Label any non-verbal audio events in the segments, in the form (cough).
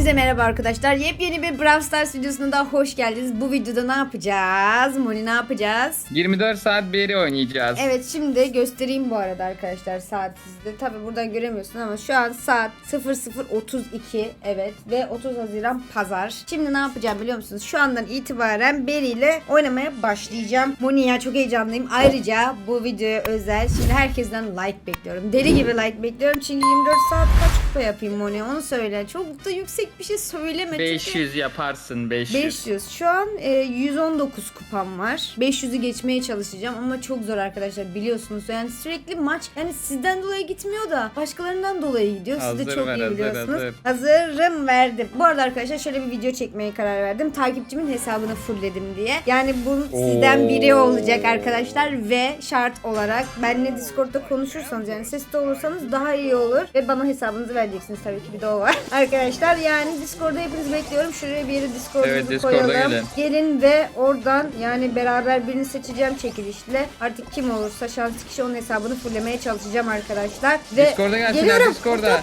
Hepinize merhaba arkadaşlar. Yepyeni bir Brawl Stars videosuna da hoş geldiniz. Bu videoda ne yapacağız? Moni ne yapacağız? 24 saat beri oynayacağız. Evet şimdi göstereyim bu arada arkadaşlar saat sizde. Tabi buradan göremiyorsun ama şu an saat 00.32 evet ve 30 Haziran Pazar. Şimdi ne yapacağım biliyor musunuz? Şu andan itibaren Beri ile oynamaya başlayacağım. Moni ya çok heyecanlıyım. Ayrıca bu videoya özel şimdi herkesten like bekliyorum. Deli gibi like bekliyorum çünkü 24 saat kaç kupa yapayım Moni onu söyle. Çok da yüksek bir şey söyleme. çünkü- 500 yaparsın 500. 500. Şu an e, 119 kupam var. 500'ü geçmeye çalışacağım ama çok zor arkadaşlar biliyorsunuz. Yani sürekli maç yani sizden dolayı gitmiyor da başkalarından dolayı gidiyor. Siz de Hazır çok ver, iyi hazır, biliyorsunuz. hazır. Hazırım verdim. Bu arada arkadaşlar şöyle bir video çekmeye karar verdim. Takipçimin hesabını fullledim diye. Yani bu sizden biri Oo. olacak arkadaşlar ve şart olarak benle Discord'da konuşursanız yani sesli olursanız daha iyi olur ve bana hesabınızı vereceksiniz tabii ki bir de o var. (laughs) arkadaşlar yani Discord'da hepinizi bekliyorum. Şuraya bir yere Discord'unuzu Evet, Discord'a koyalım. gelin. Gelin ve oradan yani beraber birini seçeceğim çekilişle. Artık kim olursa şanslı kişi onun hesabını fulllemeye çalışacağım arkadaşlar. Ve Discord'a gelsinler, geliyorum. Discord'a.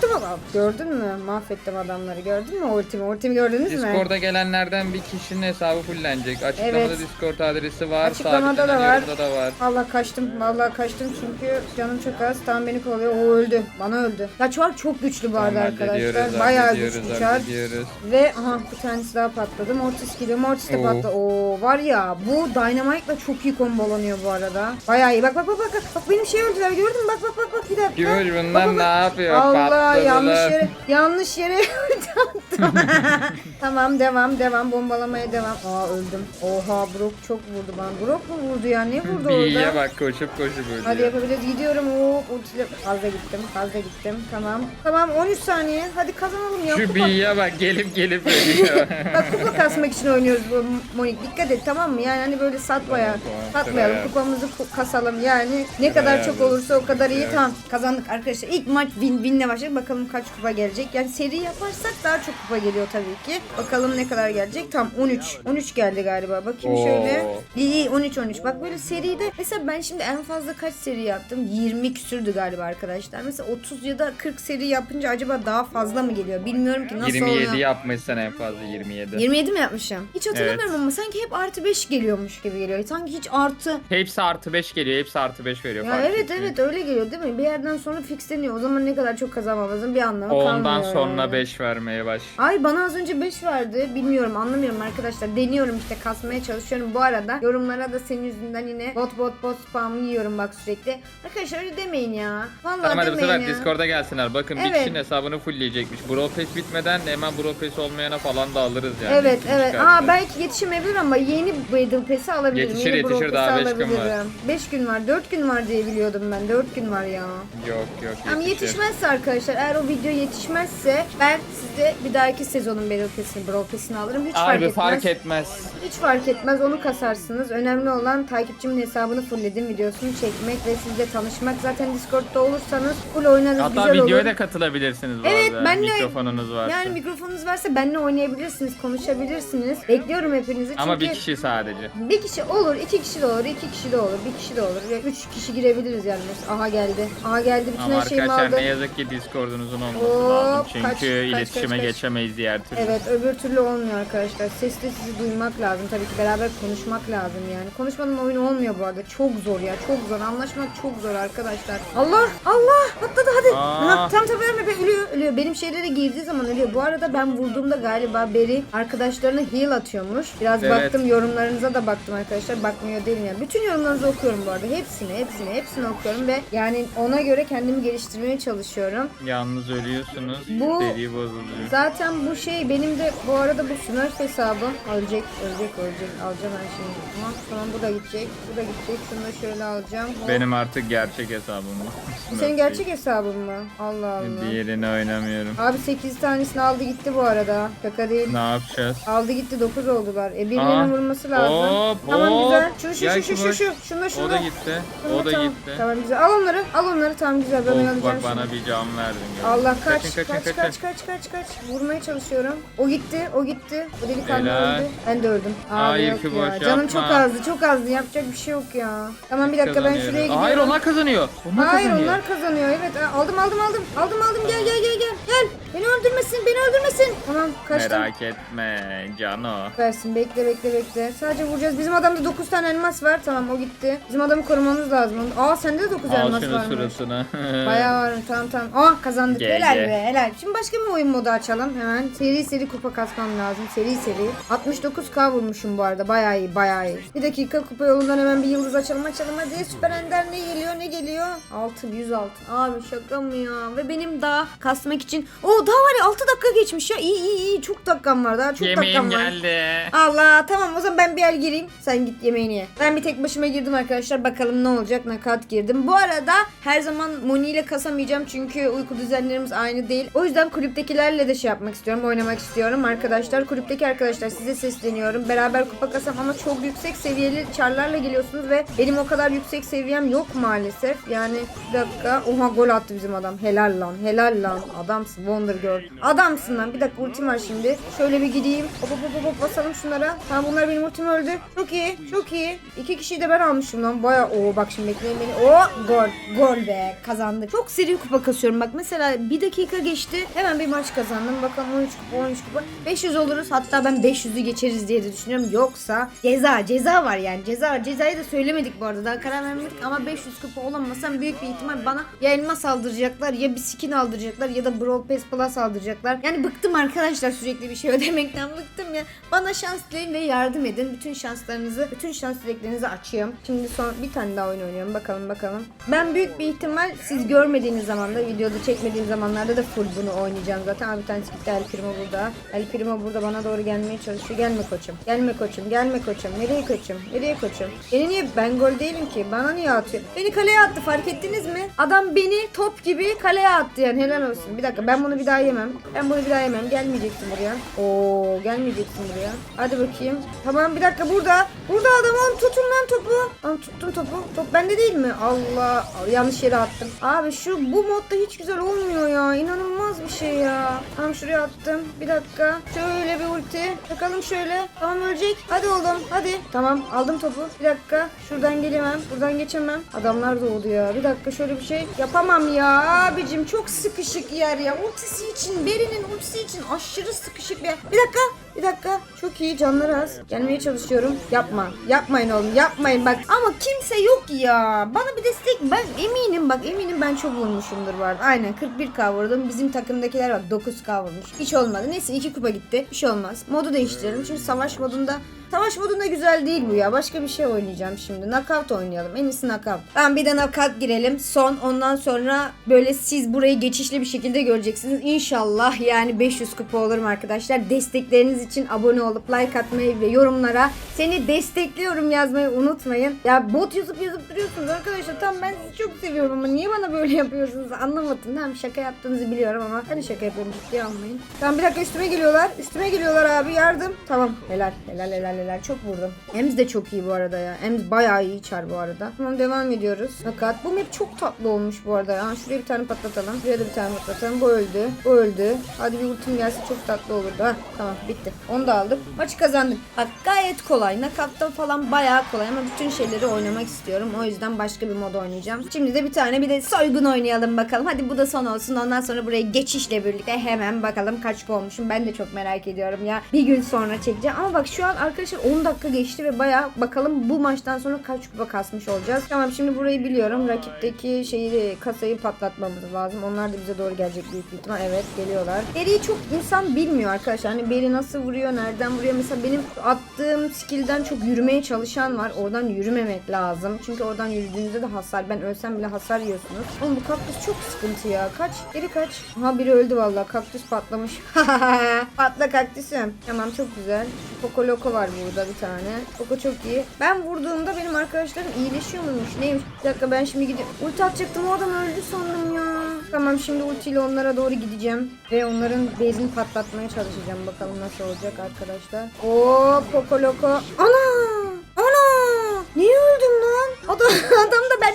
Gördün mü? Mahvettim adamları. Gördün mü ultimi? Ultimi gördünüz mü? Discord'a gelenlerden bir kişinin hesabı fullenecek. Açıklamada Evet. Discord adresi var. Açıklamada da var. da var. Vallahi kaçtım. Vallahi kaçtım çünkü canım çok az. Tam beni kovalıyor. O öldü. Bana öldü. Ya çar çok güçlü bu arada arkadaşlar. Bayağı güçlü çar. Hallediyoruz. Ve aha bir tanesi daha patladı. Mortis geliyor. Mortis de Oo. patladı. Oo var ya bu Dynamite'la çok iyi kombolanıyor bu arada. Bayağı iyi. Bak bak bak bak. Bak benim şey öldüler. Gördün mü? Bak bak bak bak bir dakika. Gümüş bunlar ne yapıyor? Allah Patladılar. yanlış yere yanlış yere attım. (laughs) tamam devam devam bombalamaya devam. Aa öldüm. Oha Brock çok vurdu bana. Brock mu vurdu ya? Ne vurdu orada? bak koşup koşup öldü. Hadi yapabiliriz. Gidiyorum. Oo, ultiyle fazla gittim. Fazla gittim. Tamam. Tamam 13 saniye. Hadi kazanalım ya. Şu Kupa- B'ye bak gelip gelip (laughs) ölüyor. Bak kupa kasmak için oynuyoruz bu Monik. Dikkat et tamam mı? Yani hani böyle satmaya, Tamam, satmayalım. Sıraya. Ku- kasalım. Yani ne kadar çok olursa o kadar iyi. Evet. Tamam kazandık arkadaşlar. İlk maç win winle başladık. Bakalım kaç kupa gelecek. Yani seri yaparsak daha çok kupa geliyor tabii ki. Bakalım ne kadar gelecek. Tam 13. 13 geldi galiba. Bakayım Oo. şöyle. İyi iyi 13 13. Bak böyle seride mesela ben şimdi en fazla kaç seri yaptım? 20 küsürdü galiba arkadaşlar. Mesela 30 ya da 40 seri yapınca acaba daha fazla mı geliyor? Bilmiyorum ki nasıl 27 oluyor. yapmışsın en fazla 27. 27 mi yapmışım? Hiç hatırlamıyorum ama sanki hep artı 5 geliyormuş gibi geliyor. Sanki hiç artı. Hepsi artı 5 geliyor. Hepsi artı 5 veriyor. Ya fark evet etmiyor. evet öyle geliyor değil mi? Bir yerden sonra fixleniyor. O zaman ne kadar çok kazanmamızın bir anlamı kalmıyor. Ondan sonra yani. 5 vermeye baş. Ay bana az önce 5 verdi. Bilmiyorum anlamıyorum arkadaşlar. Deniyorum işte kasmaya çalışıyorum. Bu arada yorumlara da senin yüzünden yine bot bot bot spam yiyorum bak sürekli. Arkadaşlar öyle demeyin ya. Vallahi Tamam hadi bu demeyin sefer ya. Discord'a gelsinler. Bakın bir Evet. kişinin hesabını fullleyecekmiş. Bro Pass bitmeden hemen Bro Pass olmayana falan da alırız yani. Evet İkinci evet. kartı. Aa belki yetişemeyebilir ama yeni Battle Pass'i alabilirim. Yetişir, yeni yetişir, Brawl daha beş gün var. alabilirim. 5 gün var. 4 gün var diye biliyordum ben. 4 gün var ya. Yok yok Ama yetişir. yetişmezse arkadaşlar eğer o video yetişmezse ben size bir dahaki sezonun Battle Pass'ini, Brawl Pass'ini alırım. Hiç fark Abi etmez. fark etmez. Hiç fark etmez onu kasarsınız. Önemli olan takipçimin hesabını fullledim videosunu çekmek ve sizle tanışmak. Zaten Discord'da olursanız full oynarız Hatta güzel videoya olur. da katılabilirsiniz bu Evet, arada. benle- Mikrofonunuz varsa. Yani mikrofonunuz varsa benimle oynayabilirsiniz, konuşabilirsiniz. Bekliyorum hepinizi çünkü Ama bir kişi sadece. bir kişi olur, iki kişi de olur, iki kişi de olur, bir kişi de olur. Ve üç kişi girebiliriz yani. Aha geldi. Aha geldi. Bütün Ama her şeyimi arkadaşlar aldım. ne yazık ki Discord'unuzun olması Hop, lazım. Çünkü kaç, iletişime kaç, kaç. geçemeyiz diğer türlü. Evet öbür türlü olmuyor arkadaşlar. Sesle sizi duymak lazım. Tabii ki beraber konuşmak lazım yani. Konuşmadan oyun olmuyor bu arada. Çok zor ya çok zor. Anlaşmak çok zor arkadaşlar. Allah Allah atladı hadi. Aa. Aha, tam tam ölme be ölüyor ölüyor. Benim şeylere girdiği zaman ölüyor. Bu arada ben vurduğumda galiba Beri arkadaşlarına heal atıyormuş. Biraz Evet. baktım yorumlarınıza da baktım arkadaşlar. Bakmıyor değilim yani. Bütün yorumlarınızı okuyorum bu arada. Hepsini hepsini hepsini okuyorum ve yani ona göre kendimi geliştirmeye çalışıyorum. Yalnız ölüyorsunuz. Bu- Deri bozuluyor. Zaten bu şey benim de bu arada bu Smurf hesabım. Ölecek, ölecek, ölecek. Alacağım ben şimdi. Tamam, tamam bu da gidecek. Bu da gidecek. Şunu da şöyle alacağım. Hop. Benim artık gerçek hesabım var. Bu senin gerçek hesabın mı? Allah Allah. Diğerini oynamıyorum. Abi 8 tanesini aldı gitti bu arada. Şaka değil. Ne yapacağız? Aldı gitti 9 oldular. E Aa, birilerinin vurması lazım. hop, tamam hop. güzel. Şu şu Gel şu şu şu Kıvırç. şu. Şunda şunda. O da gitti. Şunda, O da tamam. gitti. Tamam güzel. Al onları. Al onları. Tamam güzel. Ben Of oyalayacağım bak şimdi. bana bir can verdin. gördün. Allah kaç Kaçın, kaç kaçın, kaç kaçın. kaç kaç kaç Vurmaya çalışıyorum. O gitti, o gitti. O delikanlı Helal. öldü. Ben de öldüm. Abi Hayır yok ya. boş Canım yapma. çok azdı, çok azdı. Yapacak bir şey yok ya. Tamam bir dakika ben Kazanıyoruz. şuraya gidiyorum. Hayır onlar kazanıyor. Onlar Hayır kazanıyor. onlar kazanıyor. Evet aldım aldım aldım. Aldım aldım gel gel gel gel. Gel Beni öldürmesin beni öldürmesin. Tamam kaçtım. Merak etme Cano. Versin bekle bekle bekle. Sadece vuracağız. Bizim adamda 9 tane elmas var. Tamam o gitti. Bizim adamı korumamız lazım. Aa sende de 9 Al elmas şunu var. sırasını. (laughs) Bayağı var. Tamam tamam. Aa kazandık. GG. Helal be helal. Şimdi başka bir oyun modu açalım. Hemen seri seri kupa kasmam lazım. Seri seri. 69k vurmuşum bu arada. Bayağı iyi bayağı iyi. Bir dakika kupa yolundan hemen bir yıldız açalım açalım. Hadi süper ender ne geliyor ne geliyor? Altın 100 altın. Abi şaka mı ya? Ve benim daha kasmak için. Oo daha var ya 6 dakika geçmiş ya. İyi iyi iyi. Çok dakikam var. Daha çok Yemeğim dakikam var. geldi. Allah tamam o zaman ben bir el gireyim. Sen git yemeğini ye. Ben bir tek başıma girdim arkadaşlar. Bakalım ne olacak. Nakat girdim. Bu arada her zaman Moni ile kasamayacağım. Çünkü uyku düzenlerimiz aynı değil. O yüzden kulüptekilerle de şey yapmak istiyorum. Oynamak istiyorum. Arkadaşlar kulüpteki arkadaşlar size sesleniyorum. Beraber kupa kasam ama çok yüksek seviyeli çarlarla geliyorsunuz ve benim o kadar yüksek seviyem yok maalesef. Yani bir dakika. Oha gol attı bizim adam. Helal lan. Helal lan. Adamsın. Wonder Girl. Adamsın lan. Bir dakika ultim var şimdi. Şöyle bir gideyim. Hop hop hop hop basalım şunlara. Tamam bunlar benim ultim öldü. Çok iyi. Çok iyi. İki kişiyi de ben almışım lan. Baya Oo bak şimdi bekleyin beni. Oo gol. Gol be. Kazandık. Çok seri kupa kasıyorum. Bak mesela bir dakika geçti. Hemen bir maç kazandım. Bakalım 13 kupa 13 kupa. 500 oluruz. Hatta ben 500'ü geçeriz diye de düşünüyorum. Yoksa ceza. Ceza var yani. Ceza var. Cezayı da söylemedik bu arada. Daha karar vermedik ama 500 kupa olamasam büyük bir ihtimal bana ya elmas aldıracaklar ya bir skin aldıracaklar ya da Brawl Pass Plus aldıracaklar. Yani bıktım arkadaşlar sürekli bir şey (laughs) ödemekten bıktım ya. Bana şans dileyin ve yardım edin. Bütün şanslarınızı, bütün şans dileklerinizi açıyorum. Şimdi son bir tane daha oyun oynuyorum. Bakalım bakalım. Ben büyük bir ihtimal siz görmediğiniz zamanda, videoda çekmediğim zamanlarda da full bunu oynayacağım zaten. Abi bir tanesi gitti El Primo burada. El Primo burada bana doğru gelmeye çalışıyor. Gelme koçum. Gelme koçum. Gelme koçum. Nereye koçum? Nereye koçum? Beni niye ben gol değilim ki? Bana niye atıyor? Beni kaleye attı fark ettiniz mi? Adam beni top gibi kaleye attı yani helal olsun. Bir dakika ben bunu bir daha yemem. Ben bunu bir daha yemem. Gelmeyeceksin buraya. Oo gelmeyeceksin buraya. Hadi bakayım. Tamam bir dakika burada. Burada adam oğlum tutun lan topu. Lan tuttum topu. Top bende değil mi? Allah. Yanlış yere attım. Abi şu bu modda hiç güzel olmuyor ya. İnanılmaz bir şey ya. Tamam şuraya attım. Bir dakika. Şöyle bir ulti. Bakalım şöyle. Tamam ölecek. Hadi oğlum. Hadi. Tamam aldım topu. Bir dakika. Şuradan gelemem. Buradan geçemem. Adamlar doğdu ya. Bir dakika şöyle bir şey yapamam ya. Abicim çok sıkışık yer ya. Ultisi için. Beri'nin ultisi için aşırı sıkışık bir. Bir dakika. Bir dakika. Çok iyi canlar az. Gelmeye çalışıyorum. Yapma. Yapmayın oğlum. Yapmayın bak. Ama kimse yok ya. Bana bir destek. Ben eminim bak eminim ben çok vurmuşumdur arada. Aynen 41k vurdum. Bizim takımdakiler bak 9k vurmuş. Hiç olmadı. Neyse 2 kupa gitti. Bir şey olmaz. Modu değiştirelim. Çünkü savaş modunda Savaş modunda güzel değil bu ya. Başka bir şey oynayacağım şimdi. Knockout oynayalım. En iyisi knockout. Tamam bir de knockout girelim. Son ondan sonra böyle siz burayı geçişli bir şekilde göreceksiniz. İnşallah yani 500 kupa olurum arkadaşlar. Destekleriniz için abone olup like atmayı ve yorumlara seni destekliyorum yazmayı unutmayın. Ya bot yazıp yazıp duruyorsunuz arkadaşlar. Tamam ben sizi çok seviyorum ama niye bana böyle yapıyorsunuz anlamadım. Tamam şaka yaptığınızı biliyorum ama hani şaka yapıyorum ciddiye almayın. Tamam bir dakika üstüme geliyorlar. Üstüme geliyorlar abi yardım. Tamam helal helal helal helal çok vurdum. Ems de çok iyi bu arada ya. Ems bayağı iyi çar bu arada. Tamam devam ediyoruz. Fakat bu map çok tatlı olmuş bu arada ya. Şuraya bir tane patlatalım. Şuraya da bir tane patlatalım. Bu öldü. Bu öldü. Hadi bir ultim gelse çok tatlı olurdu. Ha tamam bitti. Onu da aldık. Maçı kazandık. Bak gayet kolay. Knockout'ta falan bayağı kolay ama bütün şeyleri oynamak istiyorum. O yüzden başka bir mod oynayacağım. Şimdi de bir tane bir de soygun oynayalım bakalım. Hadi bu da son olsun. Ondan sonra buraya geçişle birlikte hemen bakalım kaç olmuşum. Ben de çok merak ediyorum ya. Bir gün sonra çekeceğim. Ama bak şu an arkadaşlar 10 dakika geçti ve bayağı bakalım bu maçtan sonra kaç kupa kasmış olacağız. Tamam şimdi burayı biliyorum. Rakipteki şeyi kasayı patlatmamız lazım. Onlar da bize doğru gelecek büyük ihtimal. Evet geliyorlar. Beri'yi çok insan bilmiyor arkadaşlar. Hani Beri nasıl vuruyor, nereden vuruyor. Mesela benim attığım skill'den çok yürümeye çalışan var. Oradan yürümemek lazım. Çünkü oradan yürüdüğünüzde de hasar. Ben ölsem bile hasar yiyorsunuz. Oğlum bu kaktüs çok sıkıntı ya. Kaç? Geri kaç. Aha biri öldü vallahi. Kaktüs patlamış. (laughs) Patla kaktüsüm. Tamam çok güzel. Poco Loco var burada bir tane. Poco çok iyi. Ben vurduğumda benim arkadaşlarım iyileşiyor muymuş? Neymiş? Bir dakika ben şimdi gidiyorum. Ulti atacaktım o adam öldü sandım ya. Tamam şimdi ultiyle onlara doğru gideceğim. Ve onların bezini patlatmaya çalışacağım. Bakalım nasıl olacak arkadaşlar. Oo Poco Loco. Ana!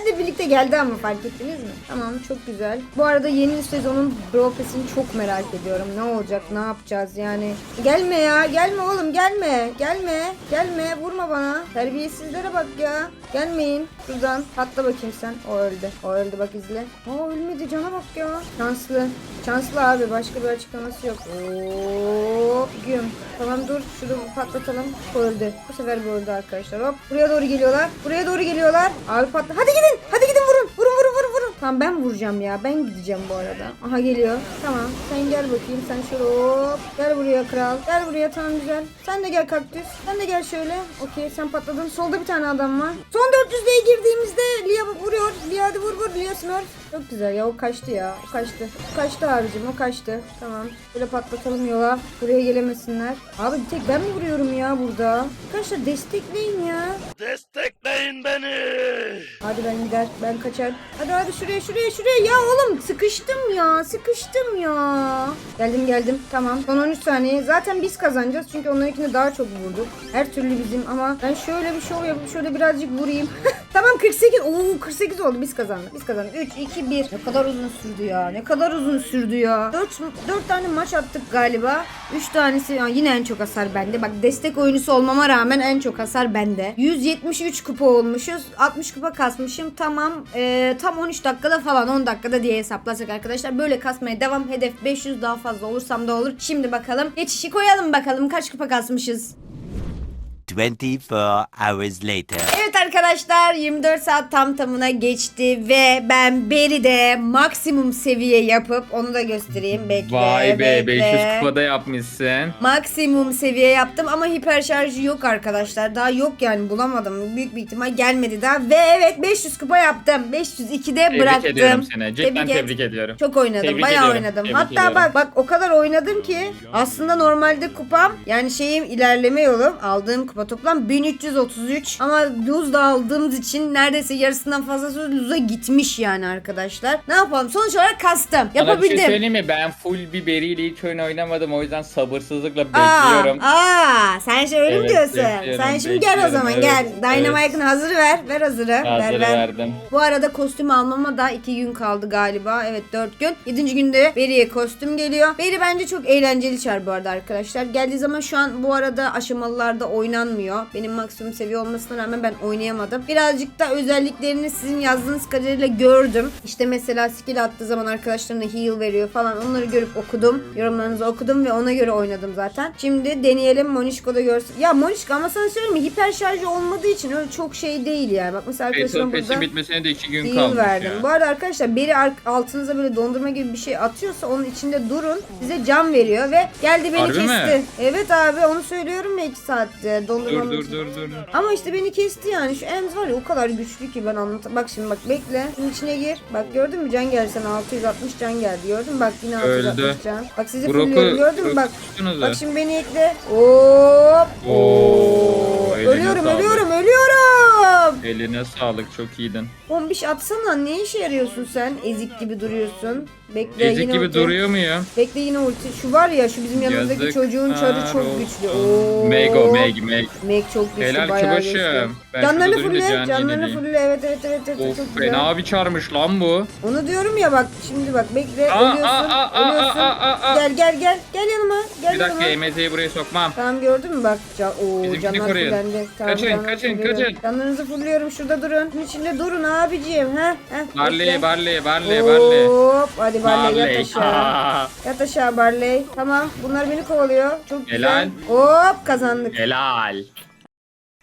Benimle birlikte geldi ama fark ettiniz mi? Tamam çok güzel. Bu arada yeni sezonun Brawl çok merak ediyorum. Ne olacak? Ne yapacağız yani? Gelme ya. Gelme oğlum gelme. Gelme. Gelme. Vurma bana. Terbiyesizlere bak ya. Gelmeyin. Şuradan patla bakayım sen. O öldü. O öldü bak izle. Aa ölmedi cana bak ya. Şanslı. Şanslı abi. Başka bir açıklaması yok. Oo, güm. Tamam dur. Şunu patlatalım. O öldü. Bu sefer bu öldü arkadaşlar. Hop. Buraya doğru geliyorlar. Buraya doğru geliyorlar. Abi patla. Hadi gidin vurun. Vurun vurun vurun vurun. Tamam ben vuracağım ya. Ben gideceğim bu arada. Aha geliyor. Tamam. Sen gel bakayım. Sen şöyle hop. Gel buraya kral. Gel buraya tamam güzel. Sen de gel kaktüs. Sen de gel şöyle. Okey sen patladın. Solda bir tane adam var. Son 400'lere girdiğimizde Lia vuruyor. Lia hadi vur vur. Lia smurf. Çok güzel ya o kaçtı ya. O kaçtı. O kaçtı abicim o kaçtı. Tamam. Böyle patlatalım yola. Buraya gelemesinler. Abi bir tek ben mi vuruyorum ya burada? Arkadaşlar destekleyin ya. Destekleyin beni. Hadi ben gider. Ben kaçar. Hadi hadi şuraya şuraya şuraya. Ya oğlum sıkıştım ya. Sıkıştım ya. Geldim geldim. Tamam. Son 13 saniye. Zaten biz kazanacağız. Çünkü onlarınkini daha çok vurduk. Her türlü bizim ama ben şöyle bir şov yapıp şöyle birazcık vurayım. (laughs) tamam 48. Oo 48 oldu. Biz kazandık. Biz kazandık. 3 2 1. Ne kadar uzun sürdü ya. Ne kadar uzun sürdü ya. 4 4 tane maç attık galiba. 3 tanesi ya yine en çok hasar bende. Bak destek oyuncusu olmama rağmen en çok hasar bende. 173 kupa olmuşuz. 60 kupa kasmışım. Tamam. Ee, tam 13 dakikada falan 10 dakikada diye hesaplasak arkadaşlar. Böyle kasmaya devam. Hedef 500 daha fazla olursam da olur. Şimdi bakalım. Geçişi koyalım bakalım. Kaç kupa kasmışız. 24 hours later. Evet arkadaşlar 24 saat tam tamına geçti ve ben Beri'de maksimum seviye yapıp onu da göstereyim. Bekle. Vay be bekle. 500 kupada yapmışsın. Maksimum seviye yaptım ama hiper şarjı yok arkadaşlar. Daha yok yani bulamadım. Büyük bir ihtimal gelmedi daha. Ve evet 500 kupa yaptım. 502'de Tebrik bıraktım. ediyorum seni. Cidden Tebrik tebrik ediyorum. Çok oynadım. Tebrik bayağı ediyorum, oynadım. tebrik Hatta ediyorum. bak bak o kadar oynadım ki aslında normalde kupam yani şeyim ilerleme yolum aldığım kupa toplam 1333 ama luz da aldığımız için neredeyse yarısından fazlası luza gitmiş yani arkadaşlar. Ne yapalım? Sonuç olarak kastım. Sana bir şey Yapabildim. söyleyeyim mi? Ben full bir beriyle hiç oyun oynamadım. O yüzden sabırsızlıkla Aa, bekliyorum. aa, sen şey öyle mi Evet, diyorsun? bekliyorum, Sen şimdi gel o zaman evet, gel. Dynamite'ın evet. hazır ver. Ver hazırı. ver Hazır ver. verdim. Bu arada kostüm almama da 2 gün kaldı galiba. Evet 4 gün. 7. günde Beri'ye kostüm geliyor. Beri bence çok eğlenceli çar bu arada arkadaşlar. Geldiği zaman şu an bu arada aşamalılarda oynanmıyor. Benim maksimum seviye olmasına rağmen ben oynayamadım. Birazcık da özelliklerini sizin yazdığınız kadarıyla gördüm. İşte mesela skill attığı zaman arkadaşlarına heal veriyor falan. Onları görüp okudum. Yorumlarınızı okudum ve ona göre oynadım zaten. Şimdi deneyelim Monişko da görsün. Ya Monişko ama sana söyleyeyim mi? Hiper şarjı olmadığı için öyle çok şey değil yani. Bak mesela arkadaşlarım Battle burada... Bitmesine de 2 gün kalmış verdim. ya. Bu arada arkadaşlar biri altınıza böyle dondurma gibi bir şey atıyorsa onun içinde durun. Size can veriyor ve geldi beni Harbi mi? kesti. Evet abi onu söylüyorum ya 2 saatte Dur dur dur dur. Ama işte beni kesti yani. Şu Ems var ya o kadar güçlü ki ben anlatamam. Bak şimdi bak bekle. Şunun içine gir. Bak gördün mü can geldi sana 660 can geldi. Gördün mü? Bak yine 660 Öldü. can. Bak sizi Brock'u fulluyorum gördün mü? Bak. tuttunuz Bak şimdi beni ekle. Hop. Oo, eline Ölüyorum sağlık. ölüyorum ölüyorum. Eline sağlık çok iyiydin. Bombiş atsana ne işe yarıyorsun sen? Ezik gibi duruyorsun. Bekle Ezik yine gibi ulti. duruyor mu ya? Bekle yine ulti. Şu var ya şu bizim yanımızdaki Yazık çocuğun çarı çok güçlü. Oo. Meg o Meg Meg. Meg çok güçlü Helal bayağı güçlü. Ben Canlarını şurada durunca fulle, can canlarını yenileyim. fulle. Evet evet evet, evet Of çok güzel. fena bir çarmış lan bu. Onu diyorum ya bak şimdi bak bekle Aa, ölüyorsun aa, aa, ölüyorsun. aa, aa, aa. Gel gel gel gel yanıma gel Bir dakika yanıma. EMZ'yi buraya sokmam. Tamam gördün mü bak. Can, oo, Bizimkini canlar koruyun. fullendi. Tamam, Kaçın, canlar kaçın, fulluyorum. kaçın. Canlarınızı fulluyorum şurada durun. Bunun içinde durun abiciğim. Heh, heh, Barley, bekle. Barley, Barley, Barley. Hop hadi Barley yat Barley. aşağı. Aa, (laughs) Yat aşağı Barley. Tamam bunlar beni kovalıyor. Çok güzel. Helal. Hop kazandık. Helal.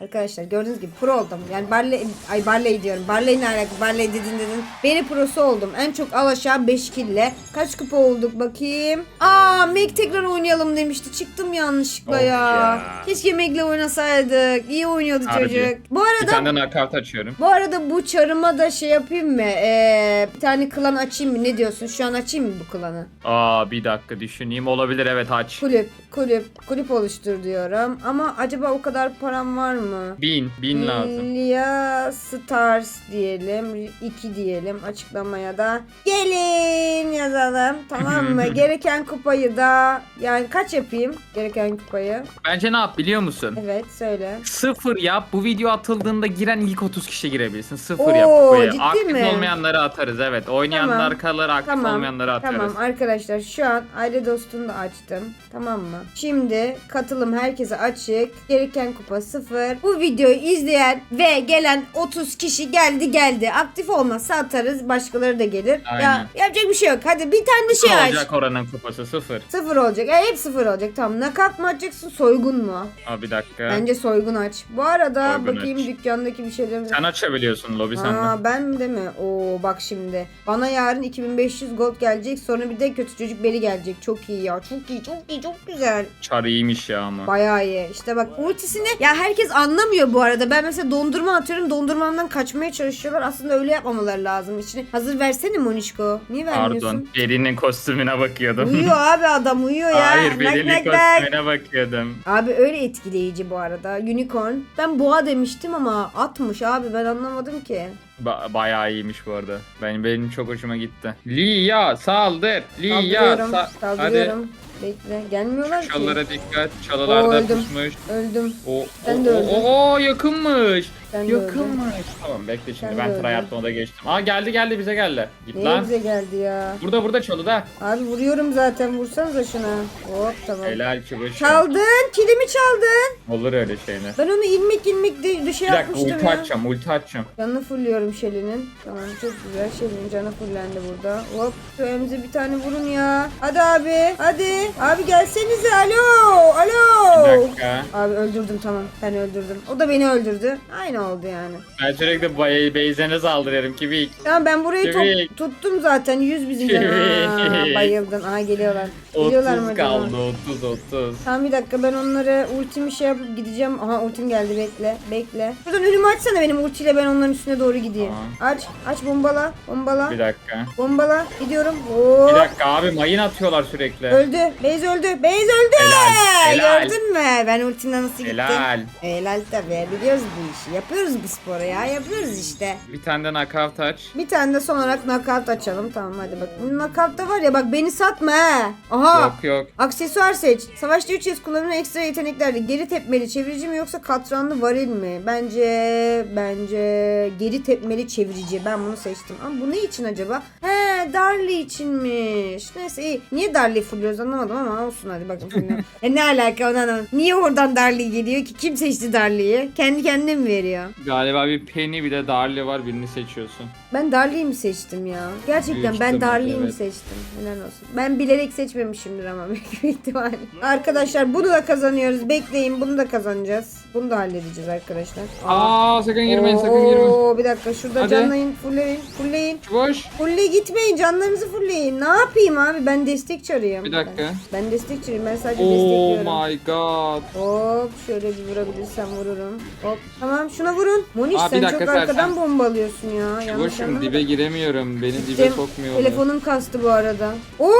Arkadaşlar gördüğünüz gibi pro oldum. Yani Barley, ay Barley diyorum. Barley ne alaka? Barley dedin dedin. Beni prosu oldum. En çok al aşağı 5 kille. Kaç kupa olduk bakayım. Aa Meg tekrar oynayalım demişti. Çıktım yanlışlıkla Of ya. ya. Keşke Meg'le oynasaydık. İyi oynuyordu Harbi. çocuk. Bu Bir arada tane de nakavt açıyorum. bu arada bu çarıma da şey yapayım mı? Ee, bir tane klan açayım mı? Ne diyorsun? Şu an açayım mı bu klanı? Aa bir dakika düşüneyim olabilir evet aç. Kulüp, kulüp, kulüp oluştur diyorum. Ama acaba o kadar param var mı? Mu? Bin. Bin lazım. Lia Stars diyelim. 2 diyelim. Açıklamaya da gelin yazalım. Tamam mı? (laughs) Gereken kupayı da yani kaç yapayım? Gereken kupayı. Bence ne yap biliyor musun? Evet söyle. Sıfır yap. Bu video atıldığında giren ilk 30 kişi girebilsin. Sıfır Oo, yap. kupayı. ciddi Aktif mi? olmayanları atarız evet. Oynayanlar Tamam. kalır aktif Tamam. olmayanları atarız. Tamam arkadaşlar şu an aile dostunu da açtım. Tamam mı? Şimdi katılım herkese açık. Gereken kupa sıfır. Bu videoyu izleyen ve gelen 30 kişi geldi geldi. Aktif olmazsa atarız. Başkaları da gelir. Aynen. Ya yapacak bir şey yok. Hadi bir tane Sıfır şey aç. olacak oranın kupası sıfır. Sıfır olacak. Ya hep sıfır olacak. Tamam. Nakat mı açacaksın soygun mu? Aa bir dakika. Bence soygun aç. Bu arada Soygun bakayım aç. dükkandaki bir şeyler. Sen açabiliyorsun lobi sende. Aa ben de mi? Oo bak şimdi. Bana yarın 2500 gold gelecek. Sonra bir de kötü çocuk beri gelecek. Çok iyi ya. Çok iyi. Çok iyi. Çok güzel. Çar iyiymiş ya ama. Bayağı iyi. İşte bak ultisini ya herkes anlamıyor bu arada. Ben mesela dondurma atıyorum. Dondurmamdan kaçmaya çalışıyorlar. Aslında öyle yapmamaları lazım. İçine hazır versene Monişko. Niye vermiyorsun? Pardon. Beri'nin kostümüne bakıyordum. Uyuyor abi adam uyuyor ya. Hayır Beri'nin kostümüne bakıyordum. Abi öyle etkileyici bu arada. Unicorn. Ben boğa demiştim ama atmış abi ben anlamadım ki. Ba- bayağı iyiymiş bu arada. Ben benim çok hoşuma gitti. Lia saldır. Lia Saldırıyorum. sa- Hadi Saldırıyorum. Bekle. Gelmiyorlar ki. çalılara dikkat. Oo, Çalılarda öldüm. pusmuş. Öldüm. O, Ben de o, öldüm. o, o, yakınmış. Ben de öldüm. yakınmış. Tamam bekle şimdi Ben de ben öldüm. tryhard moda geçtim. Aa geldi geldi bize geldi. Git Niye lan. bize geldi ya? Burada burada çalıda. Abi vuruyorum zaten. Vursanıza şuna. Hop tamam. Helal ki. Çaldın. Kilimi çaldın. Olur öyle şeyler. Ben onu ilmek ilmek de düşe Bir dakika yapmıştım ulti ya. açacağım ulti açacağım. Canını fulluyorum Şeli'nin. Tamam çok güzel. Şeli'nin canı fullendi burada. Hop şu elimize bir tane vurun ya. Hadi abi. Hadi. Abi gelsenize. Alo. Alo. Bir dakika. Abi öldürdüm tamam. Ben öldürdüm. O da beni öldürdü. Aynı oldu yani. Ben sürekli bay Beyzen'e saldırıyorum kibik. Tamam ben burayı Kivik. tuttum zaten. 100 bizim can. Aa, Kivik. bayıldın. Aha geliyorlar. Geliyorlar mı 30 acaba? kaldı 30 30. Tamam bir dakika ben onları ultimi şey yapıp gideceğim. Aha ultim geldi bekle. Bekle. Şuradan önümü açsana benim ultiyle ben onların üstüne doğru gideyim. Tamam. Aç. Aç bombala. Bombala. Bir dakika. Bombala. Gidiyorum. Oo. Bir dakika abi mayın atıyorlar sürekli. Öldü. Beyz öldü. Beyz öldü. Helal, helal. Gördün mü? Ben ultimden nasıl gittim? Helal. Helal tabii. Biliyoruz bu işi. Yapıyoruz bu sporu ya. Yapıyoruz işte. Bir tane de knockout aç. Bir tane de son olarak knockout açalım. Tamam hadi bak. Knockout da var ya bak beni satma he. Aha. Yok yok. Aksesuar seç. Savaşta 3 kez kullanılan ekstra yeteneklerle geri tepmeli çevirici mi yoksa katranlı varil mi? Bence bence geri tepmeli çevirici. Ben bunu seçtim. Ama bu ne için acaba? He Darly içinmiş. Neyse iyi. Niye Darly fulluyoruz anlamadım ama olsun hadi bakın. fulluyorum. e ne alaka ona ona? Niye oradan Darly geliyor ki? Kim seçti Darly'yi? Kendi kendine mi veriyor? Galiba bir Penny bir de Darly var birini seçiyorsun. Ben Darly'yi mi seçtim ya? Gerçekten Büyük ben ihtimalle, Darly'yi mi evet. seçtim? Helal olsun. Ben bilerek seçmemişimdir ama (laughs) büyük bir ihtimalle. Arkadaşlar bunu da kazanıyoruz. Bekleyin bunu da kazanacağız. Bunu da halledeceğiz arkadaşlar. Aa sakın girmeyin sakın girmeyin. Oo, bir dakika şurada Hadi. canlayın. Fullleyin. Fullleyin. Boş. Fulle gitmeyin. Canlarınızı fullleyin. Ne yapayım abi? Ben destekçi arıyorum. Bir dakika. Ben, ben destekçiyim. Ben sadece Oh destekliyorum. my god. Hop şöyle bir vurabilirsem vururum. Hop tamam şuna vurun. Moniş Aa, sen dakika, çok arkadan bombalıyorsun ya. Yanlış Boşum dibe giremiyorum. Beni dibe sokmuyorlar. Telefonum kastı bu arada. Oo!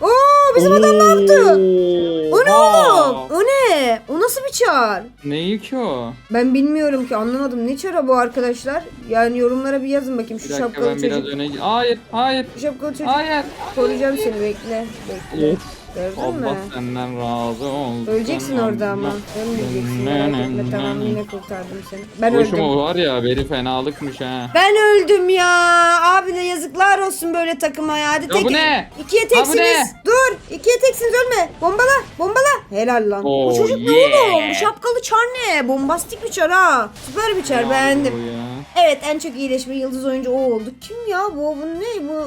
Oo! Bizim adam ne yaptı? Nasıl bir çar? Neyi ki o? Ben bilmiyorum ki anlamadım. Ne çara bu arkadaşlar? Yani yorumlara bir yazın bakayım. Bir Şu dakika şapkalı ben biraz çocuk. öne Hayır hayır Şu şapkalı çocuk. hayır. Koruyacağım seni bekle. Bekle. Of. Gördün mü? Allah senden razı olsun. Öleceksin orada ama. Ölmeyeceksin merak etme. Tamam yine kurtardım seni. Ben Boşum öldüm. o var ya beni fenalıkmış ha. Ben öldüm ya. Abi de yazıklar olsun böyle takıma ya. Hadi Ya tek. bu ne? İkiye teksiniz. ne? Dur. İkiye teksiniz ölme. Bombala. Bombala. Helal lan. Oh, bu çocuk ne yeah. oğlum? Bu şapkalı çar ne? Bombastik bir çar ha. Süper bir çar beğendim. Ya. Evet en çok iyileşme yıldız oyuncu o oldu. Kim ya bu? Bu ne? Bu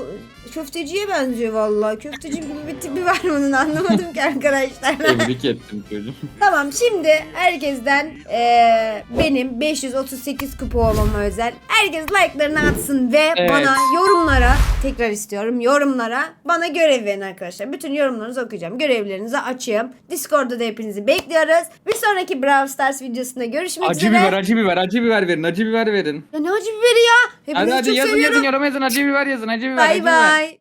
köfteciye benziyor vallahi. Köfteci gibi bir tipi var bunun anlamadım ki arkadaşlar. (laughs) Tebrik ettim çocuğum. (laughs) Tamam şimdi herkesten eee, benim 538 kupa olmama özel. Herkes like'larını atsın ve Evet. bana yorumlara tekrar istiyorum yorumlara bana görev verin arkadaşlar. Bütün yorumlarınızı okuyacağım. Görevlerinizi açayım. Discord'da da hepinizi bekliyoruz. Bir sonraki Brawl Stars videosunda görüşmek Acı üzere. biber, acı biber, acı biber verin, acı biber verin. Ya ne acı biberi ya. Hepinizi Hadi hadi çok yazın seviyorum. yazın yorum yazın, acı biber yazın, acı biber, acı Bay biber. Bay.